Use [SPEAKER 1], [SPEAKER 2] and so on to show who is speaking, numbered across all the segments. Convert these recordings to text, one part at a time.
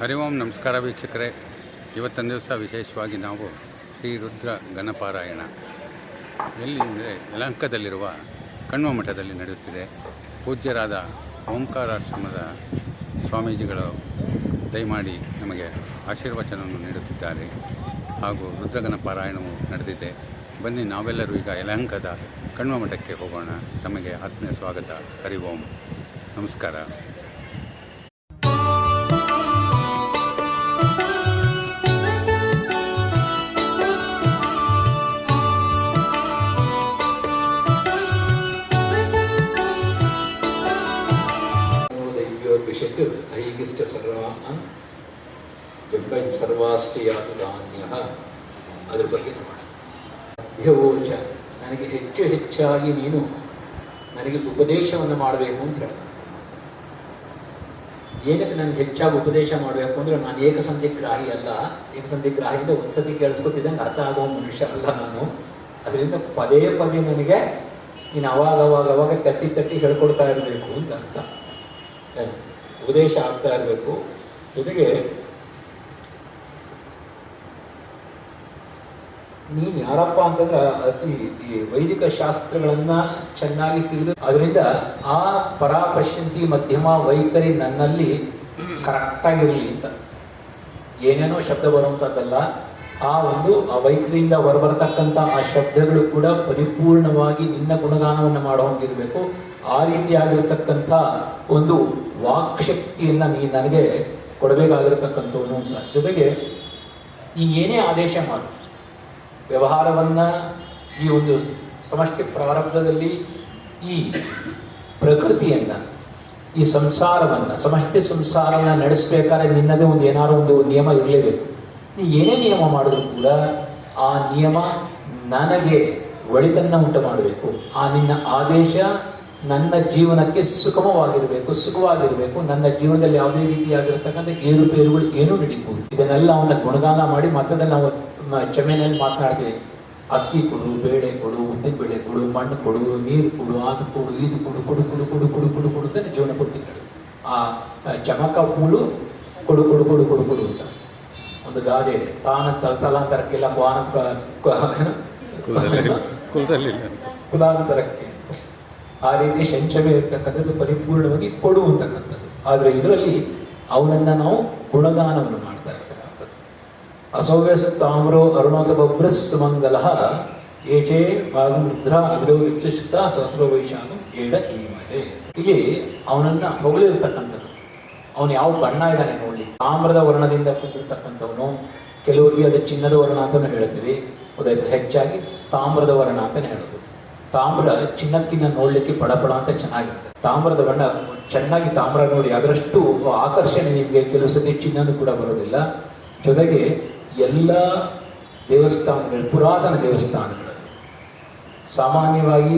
[SPEAKER 1] ಹರಿ ಓಂ ನಮಸ್ಕಾರ ವೀಕ್ಷಕರೇ. ಇವತ್ತೊಂದು ದಿವಸ ವಿಶೇಷವಾಗಿ ನಾವು ಶ್ರೀ ರುದ್ರ ಗಣಪಾರಾಯಣ ಎಲ್ಲಿ ಅಂದರೆ ಯಲಹಂಕದಲ್ಲಿರುವ ಕಣ್ವ ಮಠದಲ್ಲಿ ನಡೆಯುತ್ತಿದೆ. ಪೂಜ್ಯರಾದ ಓಂಕಾರಾಶ್ರಮದ ಸ್ವಾಮೀಜಿಗಳು ದಯಮಾಡಿ ನಮಗೆ ಆಶೀರ್ವಚನವನ್ನು ನೀಡುತ್ತಿದ್ದಾರೆ. ಹಾಗೂ ರುದ್ರಗಣ ಪಾರಾಯಣವು ನಡೆದಿದೆ. ಬನ್ನಿ ನಾವೆಲ್ಲರೂ ಈಗ ಯಲಹಂಕದ ಕಣ್ವ ಮಠಕ್ಕೆ ಹೋಗೋಣ. ತಮಗೆ ಆತ್ಮೀಯ ಸ್ವಾಗತ. ಹರಿ ಓಂ. ನಮಸ್ಕಾರ.
[SPEAKER 2] ऐगिश्च ಸರ್ವಾನ್ ಜಂಬೈ ಸರ್ವಾಸ್ತಿ ಯಾತು ಧಾನ್ಯ ಅದ್ರ ಬಗ್ಗೆ ನೋಡಿ ದೇವೋಚ ನನಗೆ ಹೆಚ್ಚು ಹೆಚ್ಚಾಗಿ ನೀನು ನನಗೆ ಉಪದೇಶವನ್ನು ಮಾಡಬೇಕು ಅಂತ ಹೇಳ್ತಾನೆ ಏನಕ್ಕೆ ನನಗೆ ಹೆಚ್ಚಾಗಿ ಉಪದೇಶ ಮಾಡಬೇಕು ಅಂದರೆ ನಾನು ಏಕಸಂಧಿಗ್ರಾಹಿ ಅಲ್ಲ ಏಕಸಂಧಿಗ್ರಾಹಿಯಿಂದ ಒಂದ್ಸತಿ ಕೇಳಿಸ್ಕೊತಿದ್ದಂಗೆ ಅರ್ಥ ಆಗೋ ಮನುಷ್ಯ ಅಲ್ಲ ನಾನು ಅದರಿಂದ ಪದೇ ಪದೇ ನನಗೆ ನೀನು ಅವಾಗ ಅವಾಗ ಅವಾಗ ತಟ್ಟಿ ತಟ್ಟಿ ಹೇಳ್ಕೊಡ್ತಾ ಇರಬೇಕು ಅಂತ ಅರ್ಥ ಏನು? ಉಪದೇಶ ಆಗ್ತಾ ಇರಬೇಕು. ಜೊತೆಗೆ ನೀನು ಯಾರಪ್ಪ ಅಂತಂದ್ರೆ ಅತಿ ಈ ವೈದಿಕ ಶಾಸ್ತ್ರಗಳನ್ನು ಚೆನ್ನಾಗಿ ತಿಳಿದು ಅದರಿಂದ ಆ ಪರಾಪಶ್ಯಂತಿ ಮಧ್ಯಮ ವೈಖರಿ ನನ್ನಲ್ಲಿ ಕರೆಕ್ಟಾಗಿರಲಿ ಅಂತ. ಏನೇನೋ ಶಬ್ದ ಬರುವಂಥದ್ದಲ್ಲ ಆ ಒಂದು ಆ ವೈಖರಿಯಿಂದ ಹೊರಬರತಕ್ಕಂಥ ಆ ಶಬ್ದಗಳು ಕೂಡ ಪರಿಪೂರ್ಣವಾಗಿ ನಿನ್ನ ಗುಣಗಾನವನ್ನು ಮಾಡುವಂಗಿರಬೇಕು. ಆ ರೀತಿಯಾಗಿರ್ತಕ್ಕಂಥ ಒಂದು ವಾಕ್ಶಕ್ತಿಯನ್ನು ನೀ ನನಗೆ ಕೊಡಬೇಕಾಗಿರತಕ್ಕಂಥವನು ಅಂತ. ಜೊತೆಗೆ ನೀನು ಏನೇ ಆದೇಶ ಮಾಡು, ವ್ಯವಹಾರವನ್ನು ಈ ಒಂದು ಸಮಷ್ಟಿ ಪ್ರಾರಬ್ಧದಲ್ಲಿ ಈ ಪ್ರಕೃತಿಯನ್ನು, ಈ ಸಂಸಾರವನ್ನು, ಸಮಷ್ಟಿ ಸಂಸಾರವನ್ನು ನಡೆಸಬೇಕಾದ್ರೆ ನಿನ್ನದೇ ಒಂದು ಏನಾದರೂ ಒಂದು ನಿಯಮ ಇರಲೇಬೇಕು. ನೀ ಏನೇ ನಿಯಮ ಮಾಡಿದ್ರು ಕೂಡ ಆ ನಿಯಮ ನನಗೆ ಒಳಿತನ್ನು ಉಂಟು ಮಾಡಬೇಕು. ಆ ನಿನ್ನ ಆದೇಶ ನನ್ನ ಜೀವನಕ್ಕೆ ಸುಗಮವಾಗಿರಬೇಕು ಸುಖವಾಗಿರಬೇಕು ನನ್ನ ಜೀವನದಲ್ಲಿ ಯಾವುದೇ ರೀತಿಯಾಗಿರ್ತಕ್ಕಂಥ ಏರುಪೇರುಗಳು ಏನೂ ನಡೀಬಹುದು ಇದನ್ನೆಲ್ಲ ಅವನ ಗುಣಗಾನ ಮಾಡಿ ಮತ್ತದಲ್ಲಿ ನಾವು ಚಮೆನಲ್ಲಿ ಮಾತನಾಡ್ತೀವಿ. ಅಕ್ಕಿ ಕೊಡು ಬೇಳೆ ಕೊಡು ಉದ್ದಿನ ಬೇಳೆ ಕೊಡು ಮಣ್ಣು ಕೊಡು ನೀರು ಕೊಡು ಅದು ಕೊಡು ಇದು ಕೊಡು ಕೊಡು ಕೊಡು ಕೊಡು ಕೊಡು ಕೊಡು ಕೊಡು ಅಂತ ಜೀವನ ಪೂರ್ತಿ ಆ ಚಮಕ ಹೂಳು ಕೊಡು ಕೊಡು ಕೊಡು ಕೊಡು ಕೊಡು ಅಂತ. ಒಂದು ಗಾದೆ ಇದೆ. ತಾನ ತಲಾಂತರಕ್ಕೆಲ್ಲ ಕ್ವಾನ ಕುಲಾಂತರಕ್ಕೆ. ಆ ರೀತಿ ಶಂಚಮೆ ಇರ್ತಕ್ಕಂಥದ್ದು ಪರಿಪೂರ್ಣವಾಗಿ ಕೊಡುವಂತಕ್ಕಂಥದ್ದು. ಆದರೆ ಇದರಲ್ಲಿ ಅವನನ್ನು ನಾವು ಗುಣಗಾನವನ್ನು ಮಾಡ್ತಾ ಇರ್ತಕ್ಕಂಥದ್ದು. ಅಸೌವ್ಯಸ ತಾಮ್ರೋ ಅರುಣೋತ ಬಬ್ರ ಸುಮಂಗಲ ಏಚೇ ಅಗ್ರೋ ವಿಕ್ಷಿಷ್ಟ ಸಹಸ್ರ ವೈಶಾನು ಏಡ ಈಮಹೆ ಇಲ್ಲಿ ಅವನನ್ನು ಹೊಗಳಿರ್ತಕ್ಕಂಥದ್ದು. ಅವನು ಯಾವ ಬಣ್ಣ ಇದ್ದಾನೆ ನೋಡಿ. ತಾಮ್ರದ ವರ್ಣದಿಂದ ಕೂತಿರ್ತಕ್ಕಂಥವನು ಕೆಲವರಿಗೆ ಅದು ಚಿನ್ನದ ವರ್ಣ ಅಂತಲೂ ಹೇಳ್ತೀವಿ. ಗೊತ್ತಾಯ್ತು ಹೆಚ್ಚಾಗಿ ತಾಮ್ರದ ವರ್ಣ ಅಂತಲೇ ಹೇಳೋದು. ತಾಮ್ರ ಚಿನ್ನಕ್ಕಿನ್ನ ನೋಡ್ಲಿಕ್ಕೆ ಪಳಪಳ ಅಂತ ಚೆನ್ನಾಗಿರುತ್ತೆ. ತಾಮ್ರದ ಬಣ್ಣ ಚೆನ್ನಾಗಿ ತಾಮ್ರ ನೋಡಿ ಅದರಷ್ಟು ಆಕರ್ಷಣೆ ನಿಮಗೆ ಕೆಲವು ಸತಿ ಚಿನ್ನನೂ ಕೂಡ ಬರೋದಿಲ್ಲ. ಜೊತೆಗೆ ಎಲ್ಲ ದೇವಸ್ಥಾನಗಳು, ಪುರಾತನ ದೇವಸ್ಥಾನಗಳು. ಸಾಮಾನ್ಯವಾಗಿ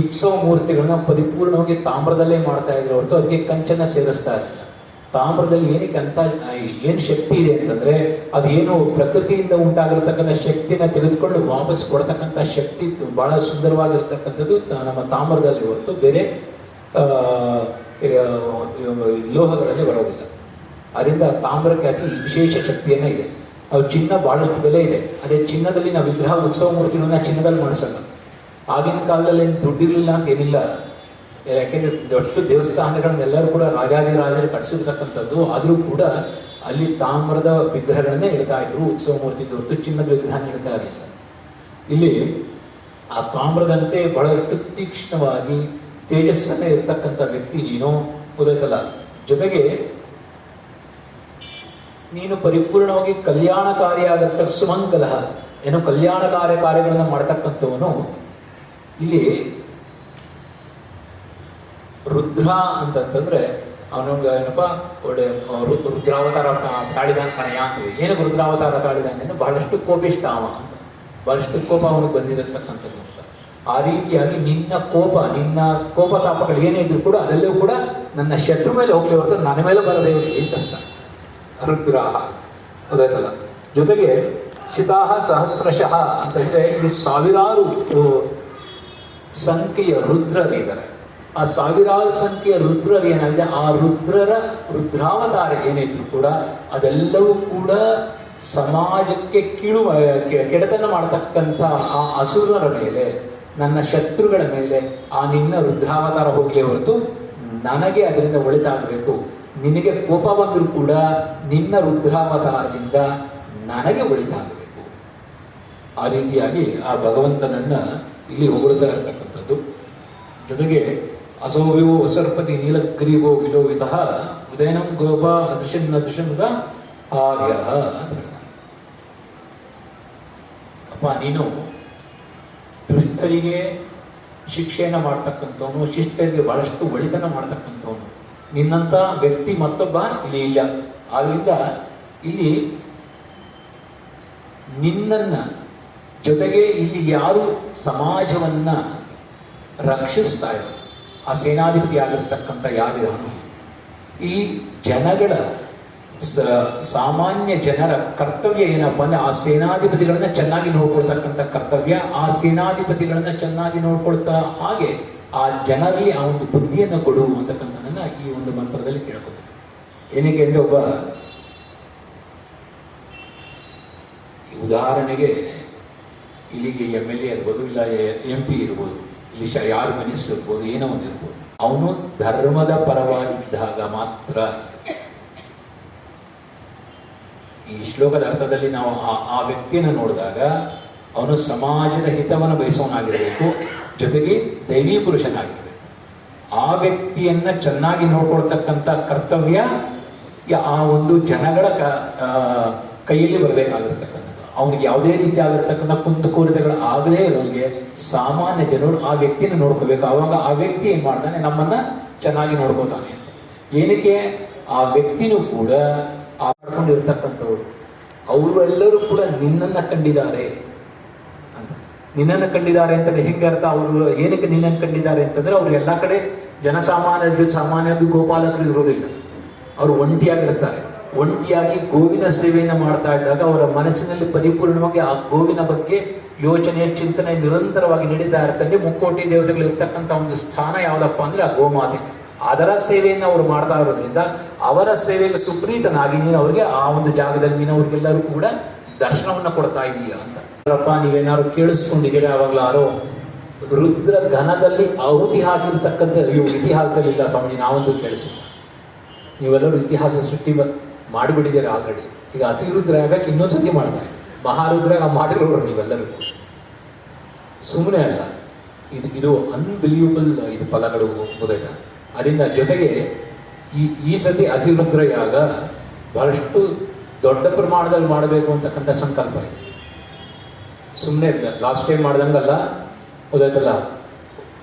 [SPEAKER 2] ಉತ್ಸವ ಮೂರ್ತಿಗಳನ್ನ ಪರಿಪೂರ್ಣವಾಗಿ ತಾಮ್ರದಲ್ಲೇ ಮಾಡ್ತಾ ಇದ್ರು ಹೊರತು ಅದಕ್ಕೆ ಕಂಚನ್ನ ಸೇರಿಸ್ತಾ ಇರಲಿಲ್ಲ. ತಾಮ್ರದಲ್ಲಿ ಏನಕ್ಕೆ ಅಂತ ಏನು ಶಕ್ತಿ ಇದೆ ಅಂತಂದ್ರೆ ಏನು ಪ್ರಕೃತಿಯಿಂದ ಉಂಟಾಗಿರ್ತಕ್ಕಂಥ ಶಕ್ತಿನ ತೆಗೆದುಕೊಂಡು ವಾಪಸ್ ಕೊಡ್ತಕ್ಕಂಥ ಶಕ್ತಿ ಭಾಳ ಸುಂದರವಾಗಿರ್ತಕ್ಕಂಥದ್ದು ನಮ್ಮ ತಾಮ್ರದಲ್ಲಿ ಹೊರತು ಬೇರೆ ಲೋಹಗಳಲ್ಲಿ ಬರೋದಿಲ್ಲ. ಅದರಿಂದ ತಾಮ್ರಕ್ಕೆ ಅತಿ ವಿಶೇಷ ಶಕ್ತಿಯನ್ನ ಇದೆ. ನಾವು ಚಿನ್ನ ಭಾಳಷ್ಟು ಬೆಲೆ ಇದೆ. ಅದೇ ಚಿನ್ನದಲ್ಲಿ ನಾವು ವಿಗ್ರಹ ಉತ್ಸವ ಮೂರ್ತಿಗಳನ್ನ ಚಿನ್ನದಲ್ಲಿ ಮಾಡಿಸೋಣ. ಆಗಿನ ಕಾಲದಲ್ಲಿ ಏನು ದುಡ್ಡಿರಲಿಲ್ಲ ಅಂತ ಏನಿಲ್ಲ. ಯಾಕೆಂದ್ರೆ ದೊಡ್ಡ ದೇವಸ್ಥಾನಗಳನ್ನೆಲ್ಲರೂ ಕೂಡ ರಾಜಾದಿರಾಜರು ಕಟ್ಟಿಸಿರ್ತಕ್ಕಂಥದ್ದು, ಆದರೂ ಕೂಡ ಅಲ್ಲಿ ತಾಮ್ರದ ವಿಗ್ರಹಗಳನ್ನೇ ಇಡ್ತಾ ಇದ್ರು, ಉತ್ಸವ ಮೂರ್ತಿಗೆ ಹೊರತು ಚಿನ್ನದ ವಿಗ್ರಹ ಇಡ್ತಾ ಇರಲಿಲ್ಲ. ಇಲ್ಲಿ ಆ ತಾಮ್ರದಂತೆ ಬಹಳಷ್ಟು ತೀಕ್ಷ್ಣವಾಗಿ ತೇಜಸ್ಸನ್ನ ಇರತಕ್ಕಂಥ ವ್ಯಕ್ತಿ ನೀನು, ಗೊತ್ತಾಯ್ತಲ್ಲ? ಜೊತೆಗೆ ನೀನು ಪರಿಪೂರ್ಣವಾಗಿ ಕಲ್ಯಾಣಕಾರಿಯಾಗಿರ್ತಕ್ಕ ಸುಮಂಗಲ, ಏನು ಕಲ್ಯಾಣಕಾರಿ ಕಾರ್ಯಗಳನ್ನು ಮಾಡ್ತಕ್ಕಂಥವನು, ಇಲ್ಲಿ ರುದ್ರ ಅಂತಂತಂದ್ರೆ ಅವನಿಗೆ ಏನಪ್ಪ, ಒಳ್ಳೆ ರುದ್ರಾವತಾರ ತಾಳಿದ ಕಣಯ ಅಂತೀವಿ. ಏನಕ್ಕೆ ರುದ್ರಾವತಾರ ತಾಳಿದಾನೆ ಬಹಳಷ್ಟು ಕೋಪಿಷ್ಟ ಅವ ಅಂತ. ಬಹಳಷ್ಟು ಕೋಪ ಅವನಿಗೆ ಬಂದಿರತಕ್ಕಂಥದ್ದು ಅಂತ. ಆ ರೀತಿಯಾಗಿ ನಿನ್ನ ಕೋಪ ನಿನ್ನ ಕೋಪ ತಾಪಗಳು ಏನೇ ಇದ್ರು ಕೂಡ ಅದೆಲ್ಲವೂ ಕೂಡ ನನ್ನ ಶತ್ರು ಮೇಲೆ ಹೋಗ್ಲಿ ಹೊರತು ನನ್ನ ಮೇಲೆ ಬರದೇ ಇರಲಿ ಅಂತ. ರುದ್ರಾಹ. ಅದಾಯ್ತಲ್ಲ ಜೊತೆಗೆ ಶಿತಾಹ ಸಹಸ್ರಶಃ ಅಂತಂದ್ರೆ ಇಲ್ಲಿ ಸಾವಿರಾರು ಸಂಖ್ಯೆಯ ರುದ್ರರಿದ್ದಾರೆ. ಆ ಸಾವಿರಾರು ಸಂಖ್ಯೆಯ ರುದ್ರರು ಏನಾಗಿದೆ? ಆ ರುದ್ರರ ರುದ್ರಾವತಾರ ಏನಿದ್ರು ಕೂಡ ಅದೆಲ್ಲವೂ ಕೂಡ ಸಮಾಜಕ್ಕೆ ಕೀಳು ಕೆಡತನ ಮಾಡತಕ್ಕಂಥ ಆ ಅಸುರರ ಮೇಲೆ, ನನ್ನ ಶತ್ರುಗಳ ಮೇಲೆ ಆ ನಿನ್ನ ರುದ್ರಾವತಾರ ಹೋಗಲಿ ಹೊರತು ನನಗೆ ಅದರಿಂದ ಒಳಿತಾಗಬೇಕು. ನಿನಗೆ ಕೋಪ ಬಂದರೂ ಕೂಡ ನಿನ್ನ ರುದ್ರಾವತಾರದಿಂದ ನನಗೆ ಒಳಿತಾಗಬೇಕು. ಆ ರೀತಿಯಾಗಿ ಆ ಭಗವಂತನನ್ನ ಇಲ್ಲಿ ಹೊಗಳ್ತಾ ಇರತಕ್ಕಂಥದ್ದು. ಜೊತೆಗೆ ಅಸೌವ್ಯೋ ವಸರ್ಪತಿ ನೀಲಗ್ರೀವೋ ವಿಲೋವಿತ ಉದಯನಂ ಗೋಪ ಅದೃಶನ್ ಅದೃಶನ್ಗ ಆರ್ಯ ಅಂತ ಅಪ್ಪ, ನೀನು ದುಷ್ಟರಿಗೆ ಶಿಕ್ಷೆಯನ್ನು ಮಾಡ್ತಕ್ಕಂಥವನು, ಶಿಷ್ಟರಿಗೆ ಬಹಳಷ್ಟು ಒಳಿತನ ಮಾಡ್ತಕ್ಕಂಥವನು. ನಿನ್ನಂಥ ವ್ಯಕ್ತಿ ಮತ್ತೊಬ್ಬ ಇಲ್ಲಿ ಇಲ್ಲ. ಆದ್ದರಿಂದ ಇಲ್ಲಿ ನಿನ್ನನ್ನ ಜೊತೆಗೆ ಇಲ್ಲಿ ಯಾರು ಸಮಾಜವನ್ನ ರಕ್ಷಿಸ್ತಾ ಇದ್ದಾರೆ? ಆ ಸೇನಾಧಿಪತಿ ಆಗಿರ್ತಕ್ಕಂಥ ಯಾರಿದಾನೋ? ಈ ಜನಗಳ ಸಾಮಾನ್ಯ ಜನರ ಕರ್ತವ್ಯ ಏನಪ್ಪ ಅಂದ್ರೆ ಆ ಸೇನಾಧಿಪತಿಗಳನ್ನ ಚೆನ್ನಾಗಿ ನೋಡ್ಕೊಳ್ತಕ್ಕಂಥ ಕರ್ತವ್ಯ, ಆ ಸೇನಾಧಿಪತಿಗಳನ್ನ ಚೆನ್ನಾಗಿ ನೋಡ್ಕೊಳ್ತಾ ಹಾಗೆ ಆ ಜನರಲ್ಲಿ ಆ ಒಂದು ಬುದ್ಧಿಯನ್ನು ಕೊಡು ಅಂತಕ್ಕಂಥದ್ದನ್ನ ಈ ಒಂದು ಮಂತ್ರದಲ್ಲಿ ಕೇಳ್ಕೊತೀವಿ. ಏನಕ್ಕೆ ಅಂದರೆ ಒಬ್ಬ ಉದಾಹರಣೆಗೆ ಇಲ್ಲಿಗೆ ಎಂ ಎಲ್ ಎ ಇರ್ಬೋದು, ಇಲ್ಲ ಎಂ ಪಿ ಇರ್ಬೋದು. ಇಲ್ಲಿ ಯಾರು ಮಿನಿಸ್ಟರ್ ಇರ್ಬೋದು ಏನೋ ಒಂದು ಇರ್ಬೋದು. ಅವನು ಧರ್ಮದ ಪರವಾಗಿದ್ದಾಗ ಮಾತ್ರ ಈ ಶ್ಲೋಕದ ಅರ್ಥದಲ್ಲಿ ನಾವು ಆ ಆ ವ್ಯಕ್ತಿಯನ್ನು ನೋಡಿದಾಗ ಅವನು ಸಮಾಜದ ಹಿತವನ್ನು ಬಯಸೋನಾಗಿರಬೇಕು, ಜೊತೆಗೆ ದೈವಿ ಪುರುಷನಾಗಿರಬೇಕು. ಆ ವ್ಯಕ್ತಿಯನ್ನ ಚೆನ್ನಾಗಿ ನೋಡ್ಕೊಳ್ತಕ್ಕಂಥ ಕರ್ತವ್ಯ ಆ ಒಂದು ಜನಗಳ ಕೈಯಲ್ಲಿ ಬರಬೇಕಾಗಿರ್ತಕ್ಕಂಥದ್ದು ಅವನಿಗೆ ಯಾವುದೇ ರೀತಿ ಆಗಿರ್ತಕ್ಕಂಥ ಕುಂದುಕೊರತೆಗಳು ಆಗದೇ ಇರೋರಿಗೆ ಸಾಮಾನ್ಯ ಜನರು ಆ ವ್ಯಕ್ತಿನ ನೋಡ್ಕೋಬೇಕು. ಆವಾಗ ಆ ವ್ಯಕ್ತಿ ಏನು ಮಾಡ್ತಾನೆ? ನಮ್ಮನ್ನ ಚೆನ್ನಾಗಿ ನೋಡ್ಕೋತಾನೆ ಅಂತ. ಏನಕ್ಕೆ? ಆ ವ್ಯಕ್ತಿನೂ ಕೂಡ ಆಡ್ಕೊಂಡಿರ್ತಕ್ಕಂಥವ್ರು ಅವರು ಎಲ್ಲರೂ ಕೂಡ ನಿನ್ನನ್ನ ಕಂಡಿದ್ದಾರೆ ಅಂತ. ನಿನ್ನನ್ನು ಕಂಡಿದ್ದಾರೆ ಅಂತಂದ್ರೆ ಹೆಂಗೆ ಅರ್ಥ? ಅವರು ಏನಕ್ಕೆ ನಿನ್ನನ್ನು ಕಂಡಿದ್ದಾರೆ ಅಂತಂದ್ರೆ ಅವರು ಎಲ್ಲ ಕಡೆ ಜನಸಾಮಾನ್ಯರ ಜೊತೆ ಸಾಮಾನ್ಯವಾಗಿ ಗೋಪಾಲಕರು ಇರೋದಿಲ್ಲ. ಅವರು ಒಂಟಿಯಾಗಿರ್ತಾರೆ ಒಂಟಿಯಾಗಿ ಗೋವಿನ ಸೇವೆಯನ್ನು ಮಾಡ್ತಾ ಇದ್ದಾಗ ಅವರ ಮನಸ್ಸಿನಲ್ಲಿ ಪರಿಪೂರ್ಣವಾಗಿ ಆ ಗೋವಿನ ಬಗ್ಗೆ ಯೋಚನೆ ಚಿಂತನೆ ನಿರಂತರವಾಗಿ ನಡೀತಾ ಇರ್ತಂಗೆ ಮುಕ್ಕೋಟಿ ದೇವತೆಗಳು ಇರ್ತಕ್ಕಂಥ ಒಂದು ಸ್ಥಾನ ಯಾವುದಪ್ಪ ಅಂದ್ರೆ ಆ ಗೋಮಾತೆ. ಅದರ ಸೇವೆಯನ್ನು ಅವರು ಮಾಡ್ತಾ ಇರೋದ್ರಿಂದ ಅವರ ಸೇವೆಗೆ ಸುಪ್ರೀತನಾಗಿ ನೀನು ಅವರಿಗೆ ಆ ಒಂದು ಜಾಗದಲ್ಲಿ ನೀನು ಅವ್ರಿಗೆಲ್ಲರೂ ಕೂಡ ದರ್ಶನವನ್ನು ಕೊಡ್ತಾ ಇದೀಯ ಅಂತ. ಅಪ್ಪ, ನೀವೇನಾದ್ರು ಕೇಳಿಸ್ಕೊಂಡಿದ್ದೀರಾ? ಅವಾಗಲೂ ಯಾರೋ ರುದ್ರ ಘನದಲ್ಲಿ ಆಹುತಿ ಹಾಕಿರ್ತಕ್ಕಂಥ ಇವು ಇತಿಹಾಸದಲ್ಲಿ ಇಲ್ಲ ಸ್ವಾಮಿ ನಾವಂತೂ ಕೇಳಿಸಿಲ್ಲ. ನೀವೆಲ್ಲರೂ ಇತಿಹಾಸ ಸೃಷ್ಟಿ ಮಾಡಿಬಿಟ್ಟಿದ್ದೀರಾ ಆಲ್ರೆಡಿ ಈಗ ಅತಿರುದ್ರ ಆಗಕ್ಕೆ ಇನ್ನೊಂದ್ಸತಿ ಮಾಡ್ತಾ ಇದ್ದೀವಿ ಮಹಾರುದ್ರ ಮಾಡಿರೋರು ನೀವೆಲ್ಲರೂ ಸುಮ್ಮನೆ ಅಲ್ಲ, ಇದು ಇದು ಅನ್ಬಿಲಿಯಬಲ್ ಇದು ಫಲಗಳು ಮುದೈತ. ಅದರಿಂದ ಜೊತೆಗೆ ಈ ಈ ಸತಿ ಅತಿರುದ್ರ ಯಾಗ ಬಹಳಷ್ಟು ದೊಡ್ಡ ಪ್ರಮಾಣದಲ್ಲಿ ಮಾಡಬೇಕು ಅಂತಕ್ಕಂಥ ಸಂಕಲ್ಪ ಇದೆ. ಸುಮ್ಮನೆ ಲಾಸ್ಟ್ ಟೈಮ್ ಮಾಡ್ದಂಗಲ್ಲ ಗೊತ್ತಾಯ್ತಲ್ಲ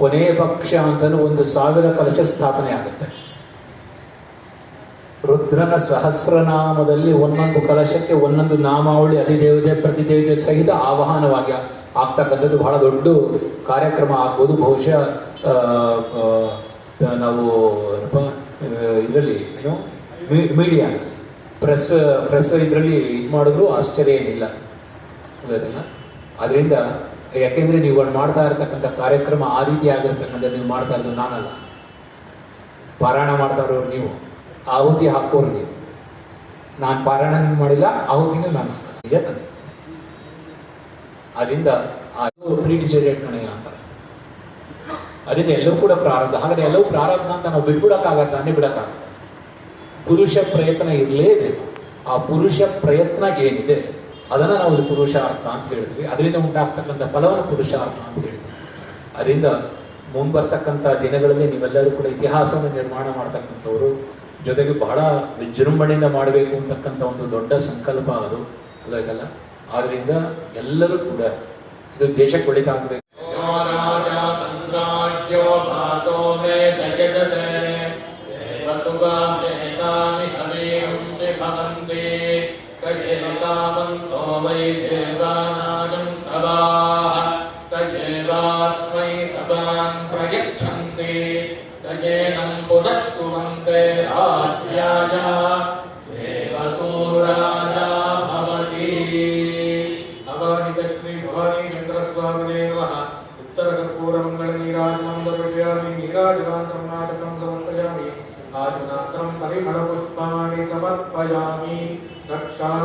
[SPEAKER 2] ಕೊನೆಯ ಪಕ್ಷ ಅಂತಲೂ ಒಂದು ಸಾವಿರ ಕಲಶ ಸ್ಥಾಪನೆ ಆಗುತ್ತೆ. ರುದ್ರನ ಸಹಸ್ರನಾಮದಲ್ಲಿ ಒಂದೊಂದು ಕಲಶಕ್ಕೆ ಒಂದೊಂದು ನಾಮಾವಳಿ ಅಧಿದೇವತೆ ಪ್ರತಿದೇವತೆ ಸಹಿತ ಆವಾಹನವಾಗಿ ಆಗ್ತಕ್ಕಂಥದ್ದು ಬಹಳ ದೊಡ್ಡ ಕಾರ್ಯಕ್ರಮ ಆಗ್ಬೋದು. ಬಹುಶಃ ನಾವು ಏನಪ್ಪ ಇದರಲ್ಲಿ ಏನು ಮೀಡಿಯಾ, ಪ್ರೆಸ್ ಪ್ರೆಸ್ ಇದರಲ್ಲಿ ಇದು ಮಾಡಿದ್ರು ಆಶ್ಚರ್ಯ ಏನಿಲ್ಲ. ಅದರಿಂದ ಯಾಕೆಂದ್ರೆ ನೀವು ಮಾಡ್ತಾ ಇರತಕ್ಕಂಥ ಕಾರ್ಯಕ್ರಮ ಆ ರೀತಿ ಆಗಿರ್ತಕ್ಕಂಥ ನೀವು ಮಾಡ್ತಾ ಇರೋದು ನಾನಲ್ಲ. ಪಾರಾಯಣ ಮಾಡ್ತಾ ಇರೋರು ನೀವು. ಆಹುತಿ ಹಾಕೋರು ನಾನು ಪಾರಾಯಣ ನೀವು ಮಾಡಿಲ್ಲ, ಆಹುತಿನೂ ನಾನು. ನಿಜ ಅದರಿಂದ ಅದು ಪ್ರೀ ಡಿಸೈಡೆಡ್ ಕಣಯ್ಯ ಅಂತಾರೆ. ಅದರಿಂದ ಎಲ್ಲವೂ ಕೂಡ ಪ್ರಾರಬ್ಧ ಹಾಗಾದ್ರೆ ಎಲ್ಲವೂ ಪ್ರಾರಬ್ಧ ಅಂತ ನಾವು ಬಿಟ್ಬಿಡಕ್ಕಾಗತ್ತ? ಅನ್ನೇ ಬಿಡಕ್ಕಾಗಲ್ಲ. ಪುರುಷ ಪ್ರಯತ್ನ ಇರಲೇಬೇಕು. ಆ ಪುರುಷ ಪ್ರಯತ್ನ ಏನಿದೆ, ಅದನ್ನು ನಾವು ಪುರುಷ ಅರ್ಥ ಅಂತ ಹೇಳ್ತೀವಿ. ಅದರಿಂದ ಉಂಟಾಗ್ತಕ್ಕಂಥ ಫಲವನ್ನು ಪುರುಷಾರ್ಥ ಅಂತ ಹೇಳ್ತೀವಿ. ಅದರಿಂದ ಮುಂಬರ್ತಕ್ಕಂಥ ದಿನಗಳಲ್ಲಿ ನೀವೆಲ್ಲರೂ ಕೂಡ ಇತಿಹಾಸವನ್ನು ನಿರ್ಮಾಣ ಮಾಡ್ತಕ್ಕಂಥವ್ರು ಜೊತೆಗೆ ಬಹಳ ವಿಜೃಂಭಣೆಯಿಂದ ಮಾಡಬೇಕು ಅಂತಕ್ಕಂಥ ಒಂದು ದೊಡ್ಡ ಸಂಕಲ್ಪ ಅದು. ಅಲ್ಲ ಆದ್ದರಿಂದ ಎಲ್ಲರೂ ಕೂಡ ಇದು ದೇಶಕ್ಕೆ ಒಳಿತಾಗಬೇಕು.
[SPEAKER 3] ಸಭಾಂ ಪ್ರಯಚ್ಛಂತೆ गजेनं पुरः सुमन्ते राज्याया देवसूराजा भवति। अवानिकस्मि भवानी चन्द्रस्वामिने नमः। उत्तरकर्पूरमङ्गलनीराजनं द्रव्यामि नीराजनात्रं नाटकं समर्पयामि आजनात्रं परिमलपुष्पाणि समर्पयामि रक्षां